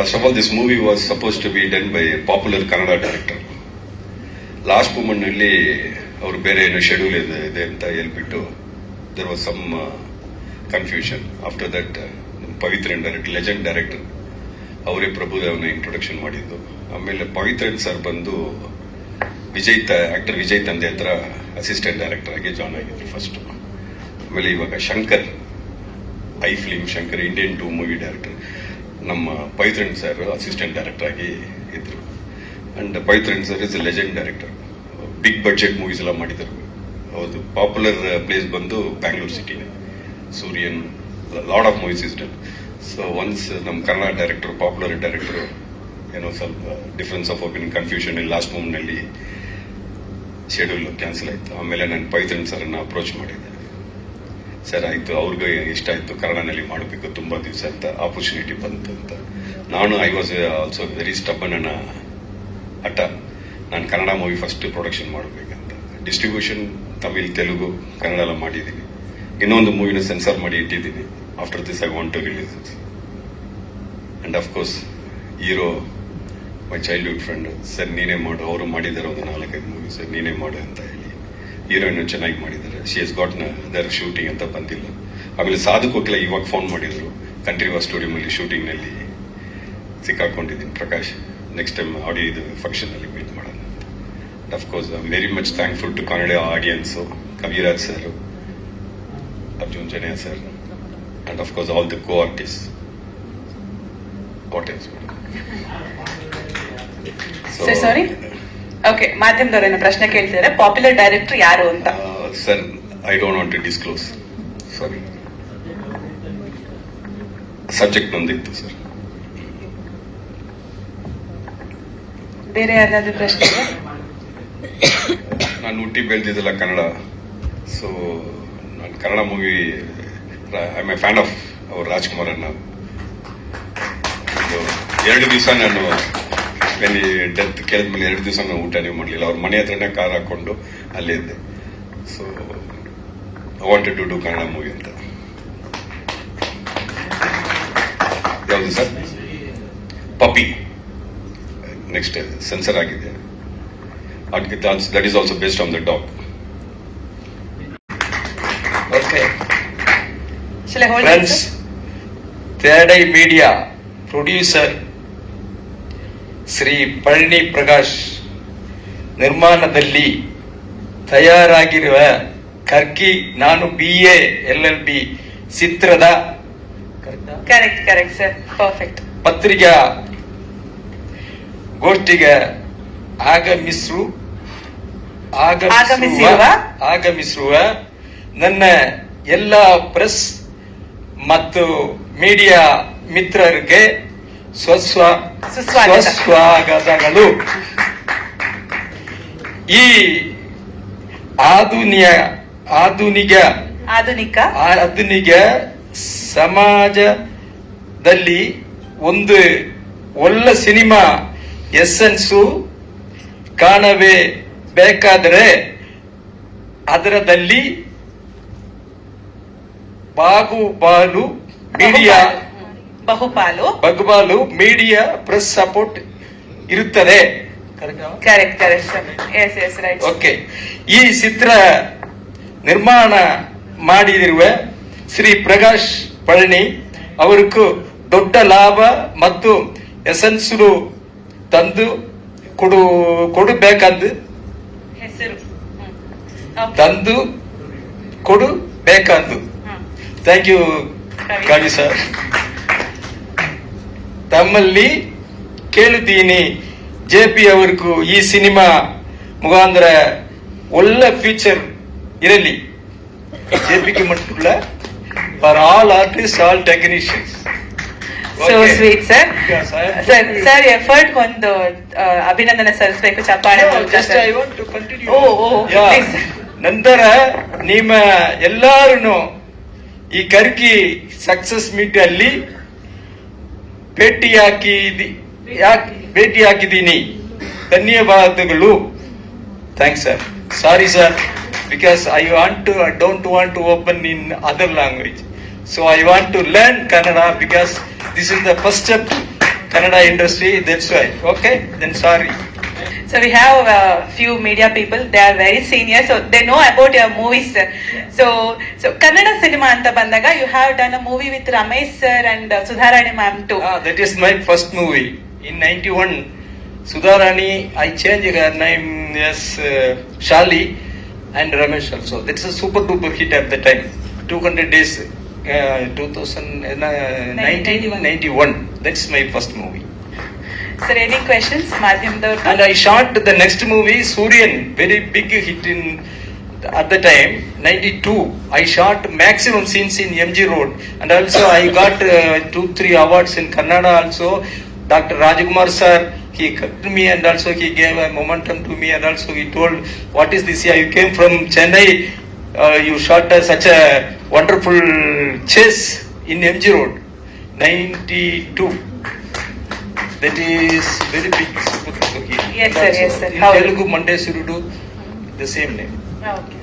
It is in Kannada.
First of all, this movie was supposed to be done a popular Kannada director. Last ಮೂಮೆಂಟ್ನಲ್ಲಿ ಅವರು ಬೇರೆ ಏನು ಶೆಡ್ಯೂಲ್ ಇದೆ ಇದೆ ಅಂತ ಹೇಳ್ಬಿಟ್ಟು there was some confusion after that Pavithran director legend director ಅವರೇ ಪ್ರಭುದೇವನ ಇಂಟ್ರೊಡಕ್ಷನ್ ಮಾಡಿದ್ದು. ಆಮೇಲೆ ಪವಿತ್ರನ್ ಸರ್ ಬಂದು ವಿಜಯ್ ಆಕ್ಟರ್ ವಿಜಯ್ ತಂದೆ ಹತ್ರ ಅಸಿಸ್ಟೆಂಟ್ ಡೈರೆಕ್ಟರ್ ಆಗಿ ಜಾಯ್ನ್ ಆಗಿದ್ರು ಫಸ್ಟ್ ಆಮೇಲೆ ಇವಾಗ Shankar I film Shankar Indian two movie director ನಮ್ಮ ಪೈತ್ರನ್ ಸರ್ ಅಸಿಸ್ಟೆಂಟ್ ಡೈರೆಕ್ಟರ್ ಆಗಿ ಇದ್ರು. And Pavithran sir is legend director big budget movies ಎಲ್ಲ ಮಾಡಿದ್ದಾರೆ ಹೌದು ಪಾಪ್ಯುಲರ್ ಪ್ಲೇಸ್ ಬಂದು Bangalore ಸಿಟಿನೇ Suryan lot of movies is done so once ನಮ್ಮ ಕನ್ನಡ ಡೈರೆಕ್ಟರ್ ಪಾಪ್ಯುಲರ್ ಡೈರೆಕ್ಟರ್ ಏನೋ ಸ್ವಲ್ಪ difference of opinion confusion last ಮೂಮೆಂಟ್ನಲ್ಲಿ schedule cancel ಆಯಿತು. ಆಮೇಲೆ ನಾನು ಪೈತ್ರನ್ ಸರ್ ಅನ್ನ ಅಪ್ರೋಚ್ ಮಾಡಿದ್ದೆ ಸರ್ ಆಯ್ತು ಅವ್ರಿಗೆ ಇಷ್ಟ ಆಯ್ತು. ಕನ್ನಡನಲ್ಲಿ ಮಾಡಬೇಕು. ತುಂಬಾ ದಿವಸ ಅಂತ ಆಪರ್ಚುನಿಟಿ ಬಂತು ಅಂತ. ನಾನು I was also very stubborn ಅನ್ನ ಹಠ ನಾನು ಕನ್ನಡ ಮೂವಿ ಫಸ್ಟ್ ಪ್ರೊಡಕ್ಷನ್ ಮಾಡಬೇಕಂತ. ಡಿಸ್ಟ್ರಿಬ್ಯೂಷನ್ ತಮಿಳ್, ತೆಲುಗು, ಕನ್ನಡ ಎಲ್ಲ ಮಾಡಿದ್ದೀನಿ. ಇನ್ನೊಂದು ಮೂವಿನ ಸೆನ್ಸರ್ ಮಾಡಿ ಇಟ್ಟಿದ್ದೀನಿ. After this I want to release and course hero my childhood friend sir ನೀನೇ ಮಾಡು. ಅವರು ಮಾಡಿದ್ದಾರೆ ಒಂದು ನಾಲ್ಕೈದು ಮೂವಿ ಸರ್ ನೀನೇ ಮಾಡು ಅಂತ ಹೇಳಿ. ಹೀರೋಯಿನ್ ಚೆನ್ನಾಗಿ ಮಾಡಿದ್ದಾರೆ. She is got there shooting ಅಂತ ಬಂದಿಲ್ಲ. ಆಮೇಲೆ ಸಾಧು ಕೋಕಿಲ ಇವಾಗ ಫೋನ್ ಮಾಡಿದ್ರು. ಕಂಟ್ರಿ ವಾಸ್ ಶೂಟಿಂಗ್ನಲ್ಲಿ ಸಿಕ್ಕಾಕೊಂಡಿದ್ದೀನಿ ಪ್ರಕಾಶ್. ನೆಕ್ಸ್ಟ್ ಟೈಮ್ ಆಡಿಯೋ ಇದು ಫಂಕ್ಷನ್ನಲ್ಲಿ ಮೀಟ್ ಮಾಡೋಣ ಅಂತ. Of course very much thankful to Kannada audience Kaviraj sir Arjun Janya sir and of course all the co artist what sir sorry okay ಮಾಧ್ಯಮದವರೇನು ಪ್ರಶ್ನೆ ಕೇಳ್ತಿದ್ದಾರೆ ಪಾಪ್ಯುಲರ್ ಡೈರೆಕ್ಟರ್ ಯಾರು ಅಂತ? Sir I don't want to disclose sorry subject ಬಂದಿತ್ತು ಸರ್. ಬೇರೆ ಯಾರಾದ್ರೂ ಪ್ರಶ್ನೆ ನಾನು ಹುಟ್ಟಿ ಬೆಳೆದಿದ್ದಲ್ಲ ಕನ್ನಡ. ಸೊ ನಾನು Kannada movie I my fan of ಅವ್ರ ರಾಜ್ಕುಮಾರ್ ಅನ್ನ ಎರಡು ದಿವಸ ನಾನು ಡೆತ್ ಕೇಳಿದ್ಮೇಲೆ ಎರಡು ದಿವಸ ನಾನು ನೀವು ಮಾಡಲಿಲ್ಲ. ಅವ್ರ ಮನೆ ಹತ್ರನೇ ಕಾರ್ ಹಾಕೊಂಡು ಅಲ್ಲೇ ಇದ್ದೆ. So I wanted to do Kannada movie ಅಂತ. ಯಾವುದು ಸರ್? ಪಪಿ ನೆಕ್ಸ್ಟ್ ಸೆನ್ಸರ್ ಆಗಿದೆ. That is also based on the dog okay friends third I media Friends, Shri Palani Prakash ನಿರ್ಮಾಣದಲ್ಲಿ ತಯಾರಾಗಿರುವ ಕರ್ಕಿ ನಾನು B A L L B ಚಿತ್ರದ ಕರೆಕ್ಟ್ ಕರೆಕ್ಟ್ ಸರ್ ಪರ್ಫೆಕ್ಟ್ ಪತ್ರಿಕಾ ಗೋಷ್ಠಿಗೆ ಆಗಮಿಸು ಆಗಮಿಸಿರುವ? ಆಗಮಿಸುವ ನನ್ನ ಎಲ್ಲ ಪ್ರೆಸ್ ಮತ್ತು ಮೀಡಿಯಾ ಮಿತ್ರರಿಗೆ ಸ್ವಸ್ವ. ಸ್ವಸ್ವಾಗತಗಳು. ಈ ಆಧುನಿಕ ಆಧುನಿಕ ಆಧುನಿಕ. ಆಧುನಿಕ ಸಮಾಜದಲ್ಲಿ ಒಂದು ಒಳ್ಳೆ ಸಿನಿಮಾ ಎಸ್ಸೆನ್ಸ್ ಕಾಣವೇ ಬೇಕಾದರೆ ಅದರದಲ್ಲಿ ಬಾಗುಬಾಲು. ಮೀಡಿಯಾ ಬಹುಪಾಲು? ಬಹುಪಾಲು ಮೀಡಿಯಾ ಪ್ರೆಸ್ ಸಪೋರ್ಟ್ ಇರುತ್ತದೆ. Correct correct sir yes yes right okay ಈ ಚಿತ್ರ ನಿರ್ಮಾಣ ಮಾಡಿರುವ ಶ್ರೀ ಪ್ರಕಾಶ್ ಪಳನಿ ಅವರಿಗೂ ದೊಡ್ಡ ಲಾಭ ಮತ್ತು ಎಸೆನ್ಸು ತಂದು ಕೊಡು ಕೊಡಬೇಕಂದು ಹೆಸರು. ತಂದು ಕೊಡು ಬೇಕಂದು ಥ್ಯಾಂಕ್ ಯು ಕವಿ ಸರ್. ತಮ್ಮಲ್ಲಿ ಕೇಳಿದ್ದೀನಿ ಜೆ ಪಿ ಅವರಿಗೂ ಈ ಸಿನಿಮಾ ಮುಖಾಂತರ ಒಳ್ಳೆ ಫ್ಯೂಚರ್ ಇರಲಿ. ಜೆ ಪಿಗೆ ಮಟ್ಟುಳ್ಳ for all artist all technicians so sweet sir sir effort ಒಂದು ಅಭಿನಂದನೆ ಸಲ್ಲಿಸಬೇಕು ಚಪ್ಪಾಳೆ ಓ, Yeah. please. ನಂತರ ನಿಮ್ಮ ಎಲ್ಲಾರು ಈ ಕರ್ಕಿ ಸಕ್ಸಸ್ ಮೀಟ್ ಅಲ್ಲಿ ಭೇಟಿ ಹಾಕಿದಿ ಭೇಟಿ ಹಾಕಿದ್ದೀನಿ ಧನ್ಯವಾದಗಳು. Thanks sir sorry sir because I want to I don't want to open in other language so I want to learn Kannada because this is the first step Kannada industry that's why okay then sorry. So we have a few media people. They are very senior, so they know about your movies. Sir. So, so Kannada cinema anta bandaga, you have done a movie with Ramesh sir and uh, Sudharani ma'am too. Ah, that is my first movie in '91. Sudharani, I changed her name as uh, Shali and Ramesh also. That's a super duper hit at the time. 200 days, uh, 2019, 91. That's my first movie. Sir, any questions? Madhyam And I shot the next movie, Suryan, very big hit in at the time, 92. I shot maximum scenes in MG Road, and also I got uh, two, three awards in Kannada. Also, Dr. Rajkumar sir, he cut me and also he gave a momentum to me, and also he told, "What is this? Yeah, you came from Chennai. Uh, you shot uh, such a wonderful chase in MG Road, 92." That is very big super duper hit. Yes, sir, yes, sir. In How- Telugu, Monday Surudu, the same name. Ah, okay.